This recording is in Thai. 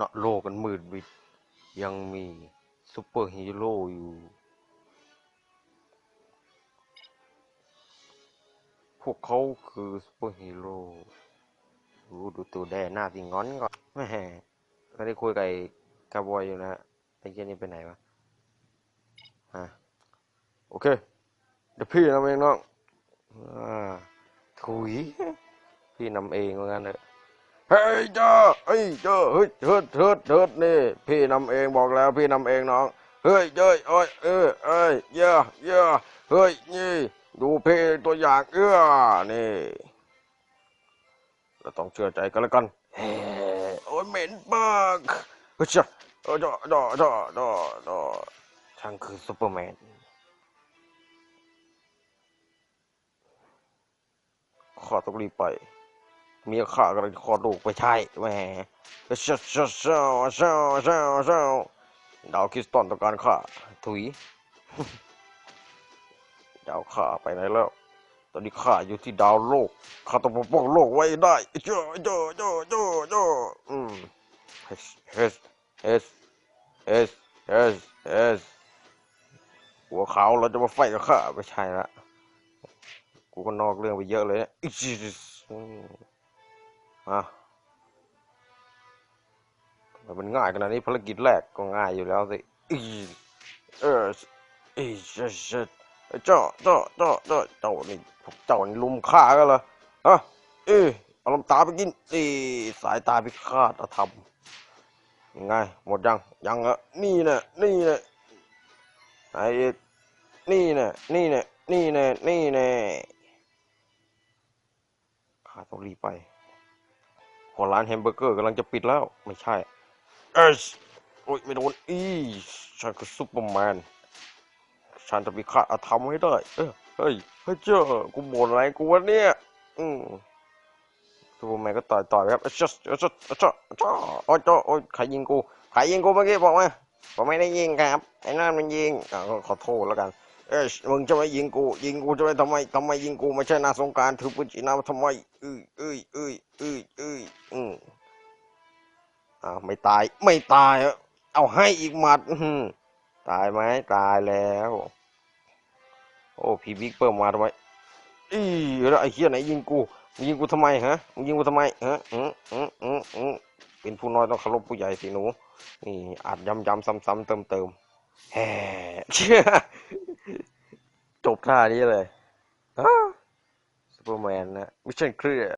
ณโลกันมืดมิดยังมีซูเปอร์ฮีโร่อยู่ พวกเขาคือซูเปอร์ฮีโร่ดูดูตัวแดหน้าสิงอนก่อนแม่ก็ได้คุยกับไอ้คาร์บอยอยู่นะฮะไอ้เจนี่ไปไหนวะฮะโอเค เดี๋ยวพี่นำเองน้องอ่าถุย พี่นำเองว่างั้นเถอะ เฮ้ยเจ้าเฮ้ยเจ้าเฮ้ยเฮิดเฮิดเฮิดนี่ พี่นำเองบอกแล้วพี่นำเองน้อง เฮ้ยเจ้ยเอ้ยเออเอ้ยเย่เย่เฮ้ยนี่ ดูพี่ตัวอย่างเอื้อนี่เราต้องเชื่อใจกันแล้วกันโอ้ยเหม็นมากเฮ้ยจ้าเออจ้าจ้าจ้าจ้าจ้าช่างคือซูเปอร์แมนข้าต้องรีบไป เมียข้ากำลังจะคลอดลูกไปใช่แหมเช้าเช้าเช้าเช้าเช้าเช้าดาวคริสตัลต้องการข้าถุยดาวข้าไปไหนแล้ว ตอนนี้ข้าอยู่ที่ดาวโลกข้าต้องปกป้องโลกไว้ได้โจโจโจโจโจอืม S S S S S S หัวขาวเราจะมาไฟกับข้าไม่ใช่ละกูก็นอกเรื่องไปเยอะเลยนี่ยอิจิสอื มอะทำไมมันง่ายขนาดนี้ภารกิจแรกก็ง่ายอยู่แล้วสิเอออีเจเจเจ้าเจ้าเจ้าเจ้าเจ้านี่พวกเจ้านี่ลุมฆ่ากันเหรอฮะเออเอาลำตาไปกินนี่สายตาพิฆาตธรรมยังไง หมดยังยังอะนี่น่ะนี่น่ะไอ้อีกนี่น่ะนี่น่ะนี่แน่นี่แน่ข้าต้องรีบไป พอร้านแฮมเบอร์เกอร์กำลังจะปิดแล้วไม่ใช่เอชโอ้ยไม่โดนอีฉันคือซุปเปอร์แมนฉันจะมีค่าอาธรรมให้ได้ เออเฮ้ยเฮ้ยเจ้ากูบ่นอะไรกูวะเนี่ย อืมซุปเปอร์แมนก็ต่อยต่อยครับเอ้ยเจ้าเอ้ยเจ้าเอ้ยเจ้าเจ้าโอ้ยเจ้าโอ้ยใครยิงกูใครยิงกูเมื่อกี้บอกมาผมไม่ได้ยิงครับไอ้นั่นมันยิงก็ขอโทษแล้วกัน เอ้ยมึงจะมายิงกูยิงกูจะไปทำไมทำไมยิงกูไม่ใช่นาสงการถือปืนจีน้ำทำไมเอ้ยเอ้ยเอ้ยเอ้ยเอ้ยอืมอ้าวไม่ตายไม่ตายอะเอาให้อีกหมัดตายไหมตายแล้ว โอ้พี่บิ๊กเปิ่มมาทำไมอีแล้วไอ้เหี้ยไหนยิงกูมึงยิงกูทำไมฮะมึงยิงกูทำไมฮะอืมอืมอืมอืมเป็นผู้น้อยต้องเคารพผู้ใหญ่สิหนูนี่อาจย้ำย้ำซ้ำซ้ำเติมเติมแฮ่ จบท่านี้เลยซูเปอร์แมนนะมิชชั่นเคลียร์